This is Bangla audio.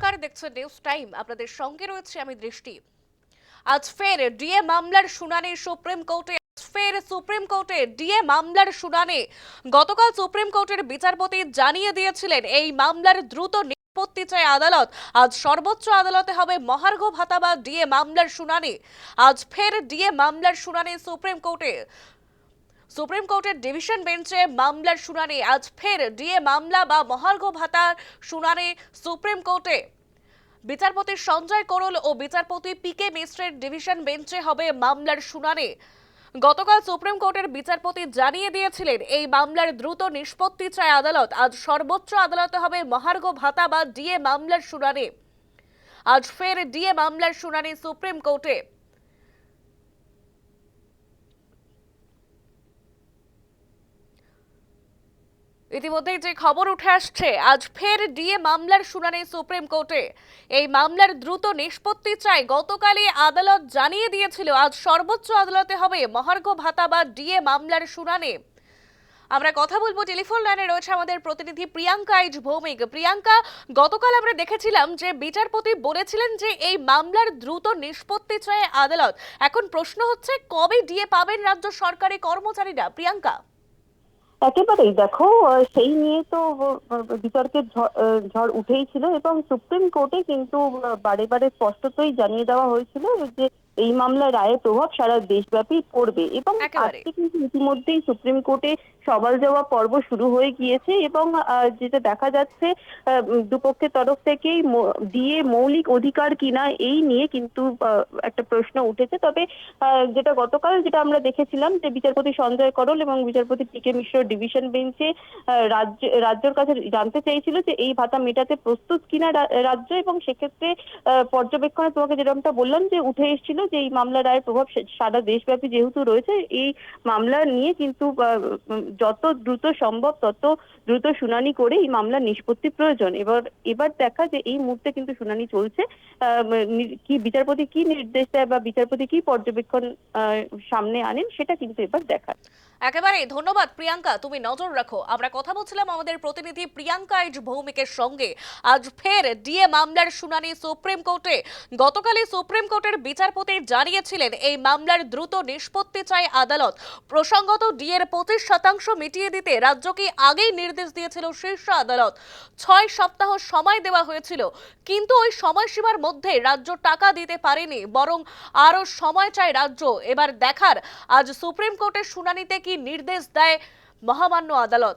নমস্কার দেখছেন নিউজ টাইম আপনাদের সঙ্গে রয়েছে আমি দৃষ্টি। আজ ফের ডিএ মামলার শুনানি সুপ্রিম কোর্টে। ফের সুপ্রিম কোর্টে ডিএ মামলার শুনানি। গতকাল সুপ্রিম কোর্টের বিচারপতি জানিয়ে দিয়েছিলেন, এই মামলার দ্রুত নিষ্পত্তি চায় আদালত। আজ সর্বোচ্চ আদালতে হবে মহার্ঘ ভাতা বা ডিএ মামলার শুনানি। আজ ফের ডিএ মামলার শুনানি সুপ্রিম কোর্টে। সুপ্রিম কোর্টের ডিভিশন বেঞ্চে মামলার শুনানি। আজ ফের ডিএ মামলা বা মহার্ঘ ভাতার শুনানি সুপ্রিম কোর্টে। বিচারপতি সঞ্জয় করল ও বিচারপতি পি কে মিশ্রের ডিভিশন বেঞ্চে হবে মামলার শুনানি। গতকাল সুপ্রিম কোর্টের বিচারপতি জানিয়ে দিয়েছিলেন, এই মামলার দ্রুত নিষ্পত্তি চায় আদালত। আজ সর্বোচ্চ আদালতে হবে মহার্ঘ ভাতা বা ডিএ মামলার শুনানি। আজ ফের ডিএ মামলার শুনানি সুপ্রিম কোর্টে। ইতিমধ্যেই যে খবর উঠে আসছে, আজ ফের ডিএ মামলার শুনানি সুপ্রিম কোর্টে। এই মামলার দ্রুত নিষ্পত্তি চাই গতকালই আদালত জানিয়ে দিয়েছিল, আজ সর্বোচ্চ আদালতে হবে মহার্ঘ ভাতা বা ডিএ মামলার শুনানি। আমরা কথা বলব টেলিফোন লাইনে রয়েছে আমাদের প্রতিনিধি প্রিয়াঙ্কা ইজ ভৌমিক। প্রিয়াঙ্কা, গতকাল আমরা দেখেছিলাম যে বিচারপতি বলেছিলেন যে এই মামলার দ্রুত নিষ্পত্তি চায় আদালত। এখন প্রশ্ন হচ্ছে, কবে ডিএ পাবেন রাজ্য সরকারি কর্মচারীরা? প্রিয়াঙ্কা। একেবারেই দেখো সেই নিয়ে তো বিতর্কের ঝড় উঠেই ছিল এবং সুপ্রিম কোর্টে কিন্তু বারে বারে স্পষ্টতই জানিয়ে দেওয়া হয়েছিল যে এই মামলার রায়ের প্রভাব সারা দেশব্যাপী পড়বে এবং। আজকে কিন্তু ইতিমধ্যেই সুপ্রিম কোর্টে সওয়াল জবাব পর্ব শুরু হয়ে গিয়েছে এবং যেটা দেখা যাচ্ছে দুপক্ষের তরফ থেকেই দিয়ে মৌলিক অধিকার কিনা এই নিয়ে কিন্তু একটা প্রশ্ন উঠেছে তবে আহ, যেটা গতকাল যেটা আমরা দেখেছিলাম যে বিচারপতি সঞ্জয় করল এবং বিচারপতি পি কে মিশ্র ডিভিশন বেঞ্চে রাজ্য রাজ্যের কাছে জানতে চেয়েছিল যে এই ভাতা মেটাতে প্রস্তুত কিনা রাজ্য এবং সেক্ষেত্রে পর্যবেক্ষণে তোমাকে যেরকমটা বললাম যে উঠে এসেছিল যে এই মামলা রায়ের প্রভাব সারা দেশব্যাপী যেহেতু রয়েছে, এই মামলা নিয়ে কিন্তু যত দ্রুত সম্ভব, তত দ্রুত শুনানি করে এই মামলা নিষ্পত্তি প্রয়োজন। এবার এবার দেখা যে এই মুহূর্তে কিন্তু শুনানি চলছে কি বিচারপতি কি নির্দেশ দেয় বা বিচারপতি কি পর্যবেক্ষণ সামনে আনেন, সেটা কিন্তু এবার দেখার। একেবারে ধন্যবাদ প্রিয়াঙ্কা, তুমি নজর রাখো। আমরা কথা বলছিলাম আমাদের প্রতিনিধি প্রিয়াঙ্কা ইজ ভৌমিকের সঙ্গে। আজ ফের ডিএ মামলার শুনানি সুপ্রিম কোর্টে। গতকালই সুপ্রিম কোর্টের বিচারপতি জানিয়েছিলেন, এই মামলার দ্রুত নিষ্পত্তি চায় আদালত। প্রসঙ্গত, ডিএর পঁচিশ শতাংশ মিটিয়ে দিতে রাজ্যকে আগেই নির্দেশ দিয়েছিল শীর্ষ আদালত। ছয় সপ্তাহ সময় দেওয়া হয়েছিল, কিন্তু ওই সময়সীমার মধ্যে রাজ্য টাকা দিতে পারেনি, বরং আরও সময় চায় রাজ্য। এবার দেখার, আজ সুপ্রিম কোর্টের শুনানিতে কি নির্দেশ দেয় মহামান্য আদালত?